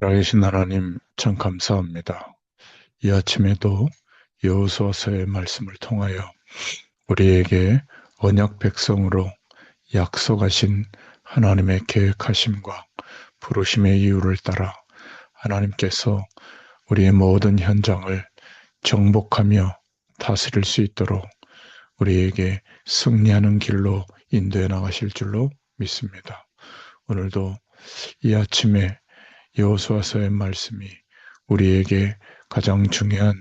살아계신 하나님 참 감사합니다. 이 아침에도 여호수아서의 말씀을 통하여 우리에게 언약 백성으로 약속하신 하나님의 계획하심과 부르심의 이유를 따라 하나님께서 우리의 모든 현장을 정복하며 다스릴 수 있도록 우리에게 승리하는 길로 인도해 나가실 줄로 믿습니다. 오늘도 이 아침에 여호수아서의 말씀이 우리에게 가장 중요한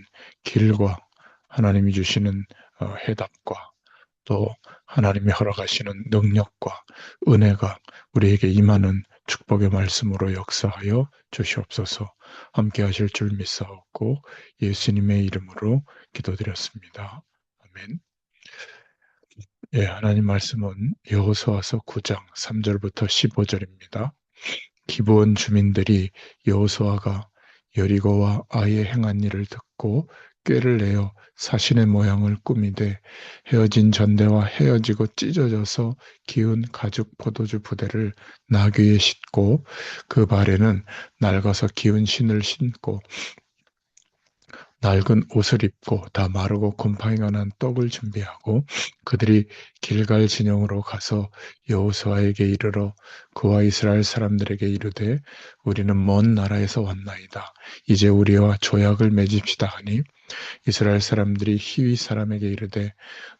길과 하나님이 주시는 어, 해답과 또 하나님이 허락하시는 능력과 은혜가 우리에게 임하는 축복의 말씀으로 역사하여 주시옵소서 함께 하실 줄 믿사옵고 예수님의 이름으로 기도드렸습니다. 아멘. 예, 하나님 말씀은 여호수아서 9장 3절부터 15절입니다. 기브온 주민들이 여호수아가 여리고와 아이의 행한 일을 듣고 꾀를 내어 사신의 모양을 꾸미되 헤어진 전대와 헤어지고 찢어져서 기운 가죽 포도주 부대를 나귀에 싣고 그 발에는 낡아서 기운 신을 신고 낡은 옷을 입고 다 마르고 곰팡이가 난 떡을 준비하고 그들이 길갈 진영으로 가서 여호수아에게 이르러 그와 이스라엘 사람들에게 이르되 우리는 먼 나라에서 왔나이다. 이제 우리와 조약을 맺읍시다 하니 이스라엘 사람들이 희위 사람에게 이르되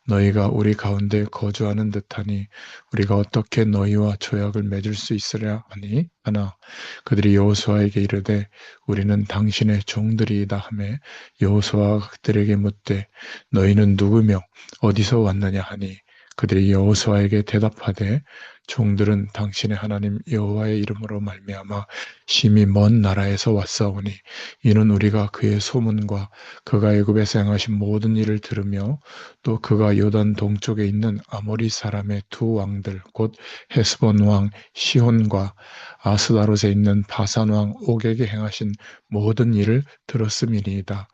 너희가 우리 가운데 거주하는 듯하니 우리가 어떻게 너희와 조약을 맺을 수 있으랴? 하니 하나 그들이 여호수아에게 이르되 우리는 당신의 종들이다 하매 여호수아가 그들에게 묻되 너희는 누구며 어디서 왔느냐? 하니 그들이 여호수아에게 대답하되 종들은 당신의 하나님 여호와의 이름으로 말미암아 심히 먼 나라에서 왔사오니 이는 우리가 그의 소문과 그가 애굽에서 행하신 모든 일을 들으며 또 그가 요단 동쪽에 있는 아모리 사람의 두 왕들 곧 헤스본 왕 시혼과 아스다롯에 있는 바산 왕 옥에게 행하신 모든 일을 들었음이니이다.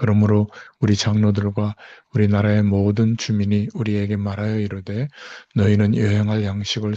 그러므로 우리 장로들과 우리 나라의 모든 주민이 우리에게 말하여 이르되 너희는 여행할 양식을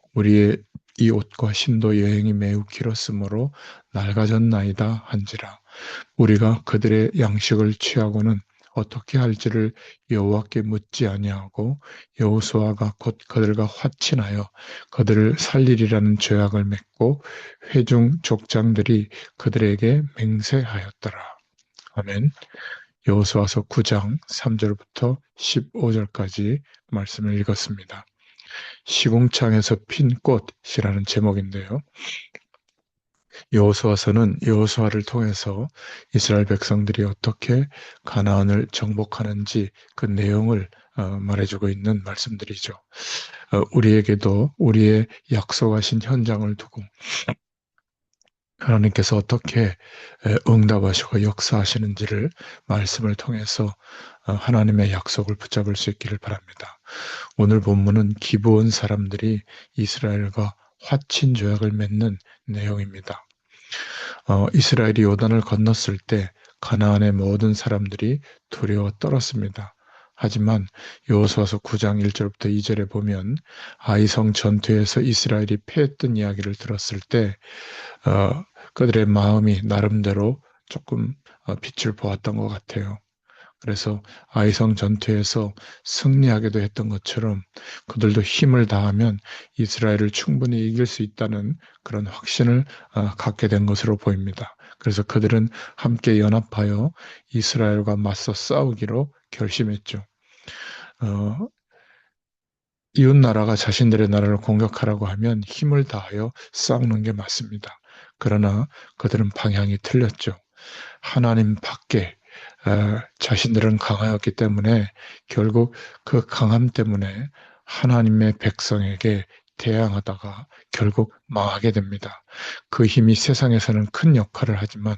우리의 이 옷과 신도 여행이 매우 길었으므로 낡아졌나이다 한지라 우리가 그들의 양식을 취하고는 어떻게 할지를 여호와께 묻지 아니하고 여호수아가 곧 그들과 화친하여 그들을 살리리라는 죄악을 맺고 회중 족장들이 그들에게 맹세하였더라. 아멘. 여호수아서 9장 3절부터 15절까지 말씀을 읽었습니다. 시궁창에서 핀 꽃이라는 제목인데요. 여호수아서는 여호수아를 통해서 이스라엘 백성들이 어떻게 가나안을 정복하는지 그 내용을 어, 말해주고 있는 말씀들이죠. 어, 우리에게도 우리의 약속하신 현장을 두고 하나님께서 어떻게 응답하시고 역사하시는지를 말씀을 통해서 어, 하나님의 약속을 붙잡을 수 있기를 바랍니다. 오늘 본문은 기브온 사람들이 이스라엘과 화친 조약을 맺는 내용입니다. 어, 이스라엘이 요단을 건넜을 때 가나안의 모든 사람들이 두려워 떨었습니다. 하지만 여호수아서 9장 1절부터 2절에 보면 아이성 전투에서 이스라엘이 패했던 이야기를 들었을 때 어, 그들의 마음이 나름대로 조금 어, 빛을 보았던 것 같아요. 그래서 아이성 전투에서 승리하게도 했던 것처럼 그들도 힘을 다하면 이스라엘을 충분히 이길 수 있다는 그런 확신을 어, 갖게 된 것으로 보입니다. 그래서 그들은 함께 연합하여 이스라엘과 맞서 싸우기로 결심했죠. 어, 이웃 나라가 자신들의 나라를 공격하라고 하면 힘을 다하여 싸우는 게 맞습니다. 그러나 그들은 방향이 틀렸죠. 하나님 밖에 자신들은 강하였기 때문에 결국 그 강함 때문에 하나님의 백성에게 대항하다가 결국 망하게 됩니다. 그 힘이 세상에서는 큰 역할을 하지만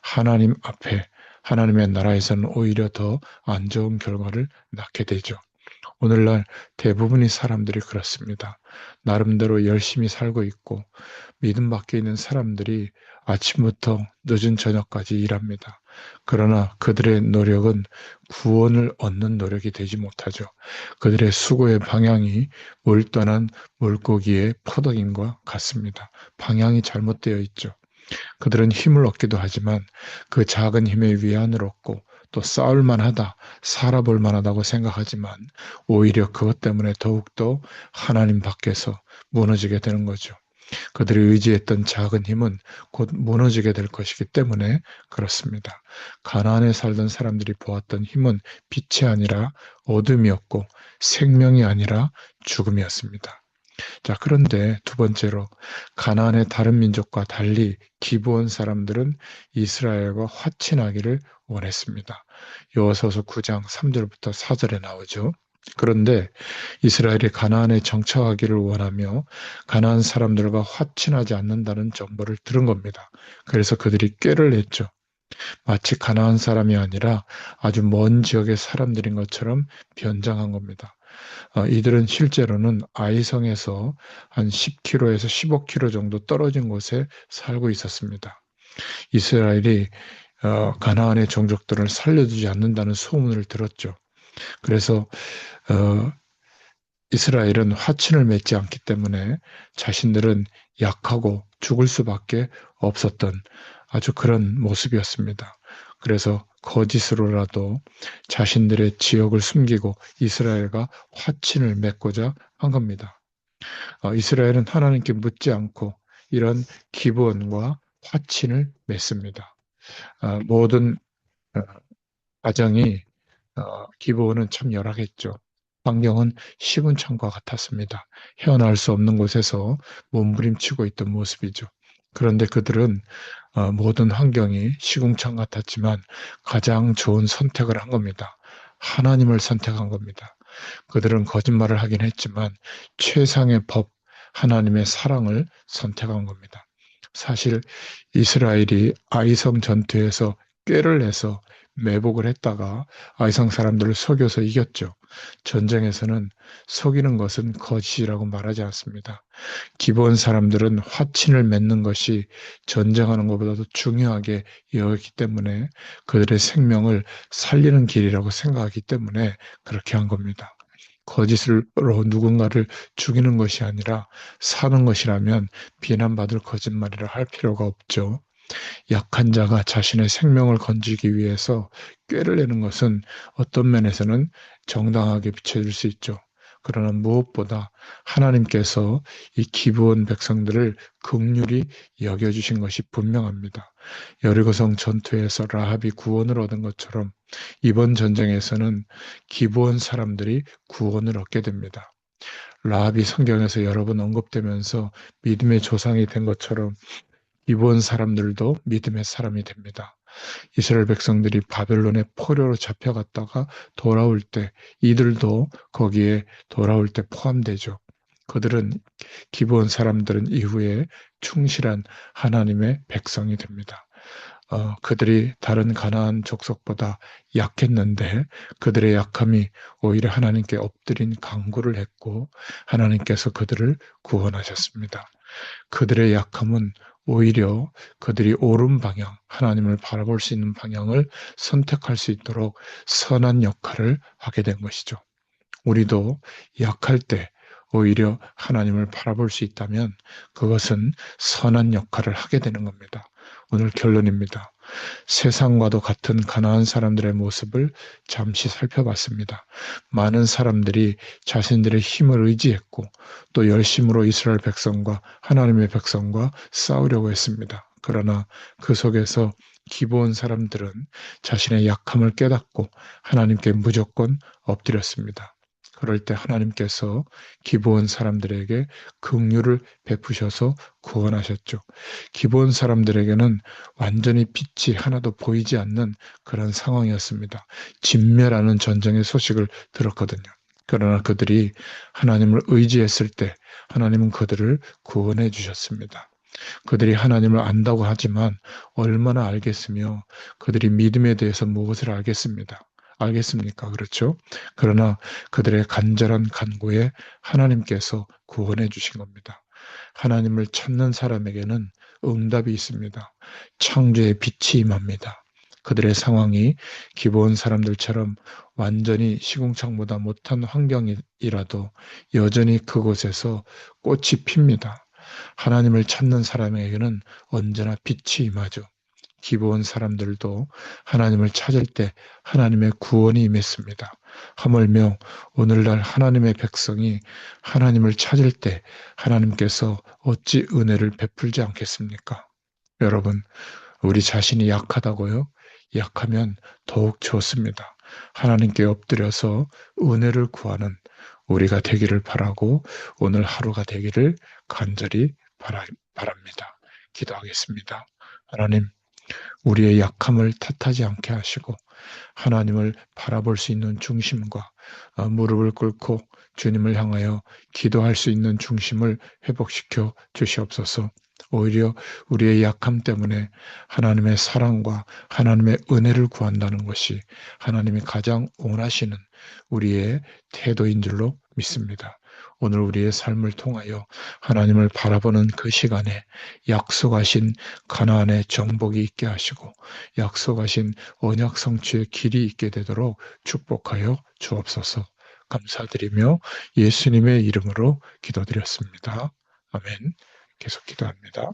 하나님 앞에 하나님의 나라에서는 오히려 더 안 좋은 결과를 낳게 되죠. 오늘날 대부분의 사람들이 그렇습니다. 나름대로 열심히 살고 있고 믿음 밖에 있는 사람들이 아침부터 늦은 저녁까지 일합니다. 그러나 그들의 노력은 구원을 얻는 노력이 되지 못하죠. 그들의 수고의 방향이 물 떠난 물고기의 포덕임과 같습니다. 방향이 잘못되어 있죠. 그들은 힘을 얻기도 하지만 그 작은 힘에 위안을 얻고 또 싸울 만 하다, 살아볼 만하다고 생각하지만 오히려 그것 때문에 더욱더 하나님 밖에서 무너지게 되는 거죠. 그들이 의지했던 작은 힘은 곧 무너지게 될 것이기 때문에 그렇습니다. 가나안에 살던 사람들이 보았던 힘은 빛이 아니라 어둠이었고 생명이 아니라 죽음이었습니다. 자, 그런데 두 번째로 가나안의 다른 민족과 달리 기브온 사람들은 이스라엘과 화친하기를 원했습니다. 여호와서 9장 3절부터 4절에 나오죠. 그런데 이스라엘이 가나안에 정착하기를 원하며 가나안 사람들과 화친하지 않는다는 정보를 들은 겁니다. 그래서 그들이 꾀를 냈죠. 마치 가나안 사람이 아니라 아주 먼 지역의 사람들인 것처럼 변장한 겁니다. 어, 이들은 실제로는 아이성에서 한 10km에서 15km 정도 떨어진 곳에 살고 있었습니다. 이스라엘이 어, 가나안의 종족들을 살려주지 않는다는 소문을 들었죠. 그래서 어, 이스라엘은 화친을 맺지 않기 때문에 자신들은 약하고 죽을 수밖에 없었던 아주 그런 모습이었습니다. 그래서 거짓으로라도 자신들의 지역을 숨기고 이스라엘과 화친을 맺고자 한 겁니다. 어, 이스라엘은 하나님께 묻지 않고 이런 기본과 화친을 맺습니다. 어, 모든 어, 가정이 어, 기본은 참 열악했죠. 환경은 시군창과 같았습니다. 헤어날 수 없는 곳에서 몸부림치고 있던 모습이죠. 그런데 그들은 어, 모든 환경이 시궁창 같았지만 가장 좋은 선택을 한 겁니다. 하나님을 선택한 겁니다. 그들은 거짓말을 하긴 했지만 최상의 법, 하나님의 사랑을 선택한 겁니다. 사실 이스라엘이 아이성 전투에서 꾀를 내서 매복을 했다가 아이성 사람들을 속여서 이겼죠. 전쟁에서는 속이는 것은 거짓이라고 말하지 않습니다. 기본 사람들은 화친을 맺는 것이 전쟁하는 것보다도 중요하게 여겼기 때문에 그들의 생명을 살리는 길이라고 생각하기 때문에 그렇게 한 겁니다. 거짓으로 누군가를 죽이는 것이 아니라 사는 것이라면 비난받을 거짓말이라 할 필요가 없죠. 약한 자가 자신의 생명을 건지기 위해서 꾀를 내는 것은 어떤 면에서는 정당하게 비춰질 수 있죠. 그러나 무엇보다 하나님께서 이 기부원 백성들을 극률이 여겨주신 것이 분명합니다. 여리고성 전투에서 라합이 구원을 얻은 것처럼 이번 전쟁에서는 기부원 사람들이 구원을 얻게 됩니다. 라합이 성경에서 여러 번 언급되면서 믿음의 조상이 된 것처럼 이번 사람들도 믿음의 사람이 됩니다. 이스라엘 백성들이 바벨론의 포로로 잡혀갔다가 돌아올 때 이들도 거기에 돌아올 때 포함되죠. 그들은 기본 사람들은 이후에 충실한 하나님의 백성이 됩니다. 어, 그들이 다른 가나안 족속보다 약했는데 그들의 약함이 오히려 하나님께 엎드린 강구를 했고 하나님께서 그들을 구원하셨습니다. 그들의 약함은 오히려 그들이 옳은 방향, 하나님을 바라볼 수 있는 방향을 선택할 수 있도록 선한 역할을 하게 된 것이죠. 우리도 약할 때 오히려 하나님을 바라볼 수 있다면 그것은 선한 역할을 하게 되는 겁니다. 오늘 결론입니다. 세상과도 같은 가나안 사람들의 모습을 잠시 살펴봤습니다. 많은 사람들이 자신들의 힘을 의지했고 또 열심으로 이스라엘 백성과 하나님의 백성과 싸우려고 했습니다. 그러나 그 속에서 기본 사람들은 자신의 약함을 깨닫고 하나님께 무조건 엎드렸습니다. 그럴 때 하나님께서 기본 사람들에게 긍휼을 베푸셔서 구원하셨죠. 기본 사람들에게는 완전히 빛이 하나도 보이지 않는 그런 상황이었습니다. 진멸하는 전쟁의 소식을 들었거든요. 그러나 그들이 하나님을 의지했을 때 하나님은 그들을 구원해 주셨습니다. 그들이 하나님을 안다고 하지만 얼마나 알겠으며 그들이 믿음에 대해서 무엇을 알겠습니까? 알겠습니까? 그렇죠? 그러나 그들의 간절한 간구에 하나님께서 구원해 주신 겁니다. 하나님을 찾는 사람에게는 응답이 있습니다. 창조의 빛이 임합니다. 그들의 상황이 기본 사람들처럼 완전히 시궁창보다 못한 환경이라도 여전히 그곳에서 꽃이 핍니다. 하나님을 찾는 사람에게는 언제나 빛이 임하죠. 기본 사람들도 하나님을 찾을 때 하나님의 구원이 임했습니다. 하물며 오늘날 하나님의 백성이 하나님을 찾을 때 하나님께서 어찌 은혜를 베풀지 않겠습니까? 여러분, 우리 자신이 약하다고요? 약하면 더욱 좋습니다. 하나님께 엎드려서 은혜를 구하는 우리가 되기를 바라고 오늘 하루가 되기를 간절히 바랍니다. 기도하겠습니다. 하나님, 우리의 약함을 탓하지 않게 하시고 하나님을 바라볼 수 있는 중심과 어, 무릎을 꿇고 주님을 향하여 기도할 수 있는 중심을 회복시켜 주시옵소서. 오히려 우리의 약함 때문에 하나님의 사랑과 하나님의 은혜를 구한다는 것이 하나님이 가장 원하시는 우리의 태도인 줄로 믿습니다. 오늘 우리의 삶을 통하여 하나님을 바라보는 그 시간에 약속하신 가나안의 정복이 있게 하시고 약속하신 언약 성취의 길이 있게 되도록 축복하여 주옵소서. 감사드리며 예수님의 이름으로 기도드렸습니다. 아멘. 계속 기도합니다.